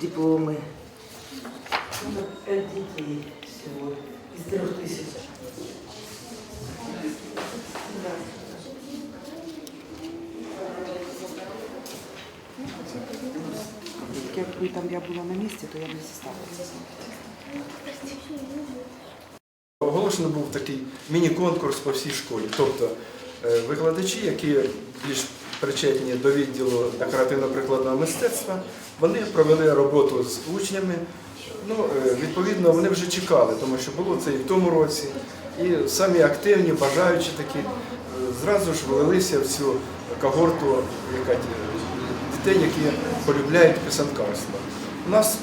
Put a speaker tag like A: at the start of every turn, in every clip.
A: Дипломы пять детей всего из трех тысяч.
B: Якби там я была на месте, то я не составила.
C: Оголошено був такий міні-конкурс по всій школі. Тобто е, викладачі, які більш причетні до відділу декоративно-прикладного мистецтва, вони провели роботу з учнями. Ну, е, відповідно, вони вже чекали, тому що було це і в тому році. І самі активні, бажаючі такі, е, зразу ж влилися в цю когорту дітей, які полюбляють писанкарство. У нас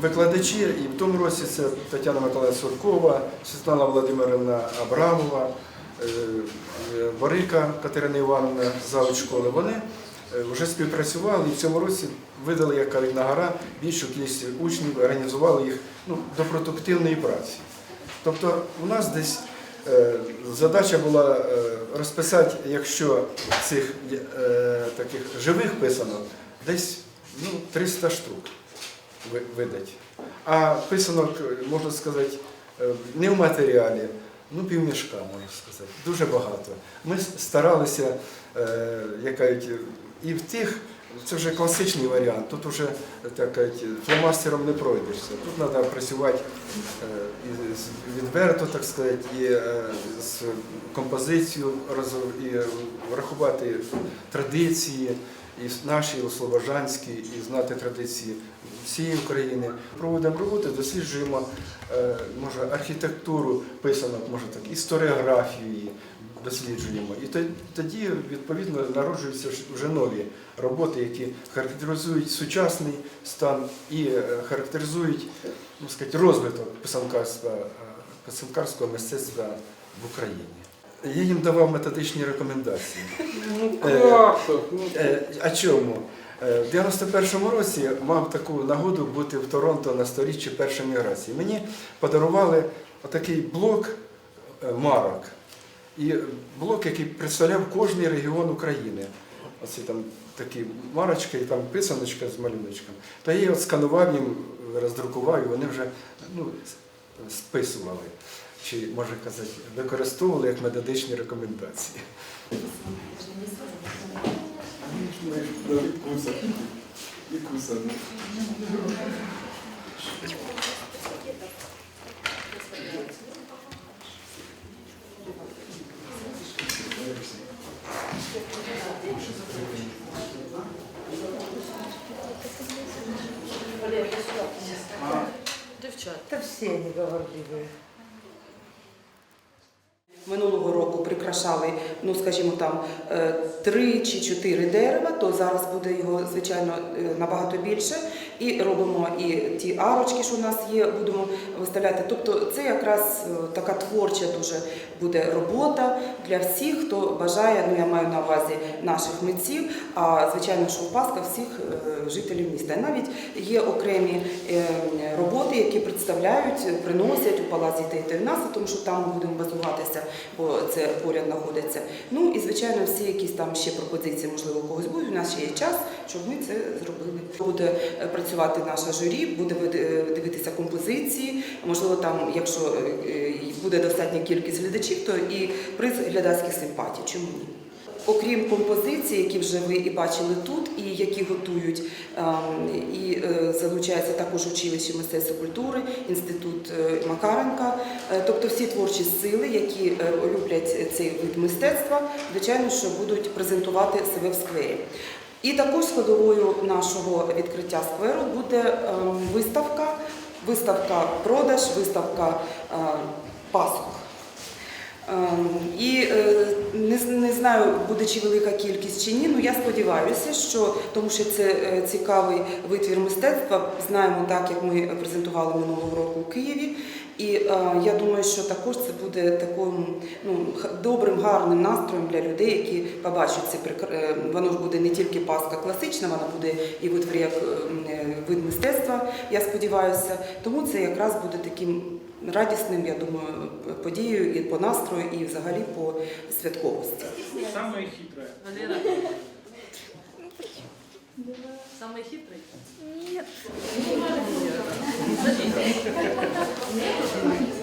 C: викладачі, і в тому році це Тетяна Миколаївна Суркова, Світлана Володимирівна Абрамова, е, Борика Катерина Івановна завуч школи. Вони е, вже співпрацювали і в цьому році видали як кажуть, на гора більшу кількість учнів, організували їх ну, до продуктивної праці. Тобто у нас десь е, задача була розписати, якщо цих таких живих писанок, десь ну, 300 штук ви- видать. А писанок, е, можна сказати, е, не в матеріалі, ну півмішка, можна сказати. Дуже багато. Ми старалися, е, як кажуть, і в тих, це вже класичний варіант, тут вже так фломастером не пройдешся. Тут треба працювати відверто, так сказати, і з композицією і врахувати традиції, і наші і слобожанські, і знати традиції всієї України. Проводимо роботи, досліджуємо е, може, архітектуру писанок, може так, історіографію її досліджуємо. І тоді, відповідно, народжуються вже нові роботи, які характеризують сучасний стан і е, характеризують ну, сказати, розвиток писанкарства, е, писанкарського мистецтва в Україні. Я їм давав методичні рекомендації.
D: Ну
C: Е?
D: Ну,
C: Е, А чому? Е, В 91-му році мав таку нагоду бути в Торонто на сторіччі першої міграції. Мені подарували отакий блок марок. І блок, який представляв кожний регіон України. Оці там такі марочки і там писаночка з малюночком. То я її от сканував їм, роздрукував, і вони вже ну, списували. Чи, можна казати, використовували як методичні рекомендації.
D: І куса. ну.
A: Да все они говорливые.
B: Минулого року прикрашали, ну скажімо там, е, три чи чотири дерева, то зараз буде його, звичайно, е, набагато більше. І робимо і ті арочки, що у нас є, будемо виставляти. Тобто це якраз е, така творча дуже буде робота для всіх, хто бажає, ну я маю на увазі наших митців, а звичайно, що в Пасха всіх жителів міста. Навіть є окремі роботи, які представляють, приносять у палаці та тому що там ми будемо базуватися, бо це поряд знаходиться. Ну і звичайно, всі якісь там ще пропозиції, можливо, у когось будуть. У нас ще є час, щоб ми це зробили. Буде е, працювати наша журі, буде е, дивитися композиції. Можливо, там, якщо е, буде достатня кількість глядачів, то і приз глядацьких симпатій. Чому ні? Окрім композицій, які вже ви і бачили тут, і які готують ем, і е, залучається також училище мистецтва культури, інститут е, Макаренка, Е, тобто всі творчі сили, які люблять цей вид мистецтва, звичайно, що будуть презентувати себе в сквері. І також складовою нашого відкриття скверу буде ем, виставка, виставка продаж, виставка пасок. Ем, І е, не, не знаю, буде чи велика кількість чи ні. Ну я сподіваюся, що тому що це е, цікавий витвір мистецтва. Знаємо так, як ми презентували минулого року у Києві. І е, я думаю, що також це буде таким ну, добрим, гарним настроєм для людей, які побачать це Воно ж буде не тільки паска класична, вона буде і витвір як вид мистецтва. Я сподіваюся. Тому це якраз буде таким радісним, я думаю, подією і по настрою, і взагалі по святковості.
D: Саме хитре.
E: Самый хитрый?
F: Нет. Потом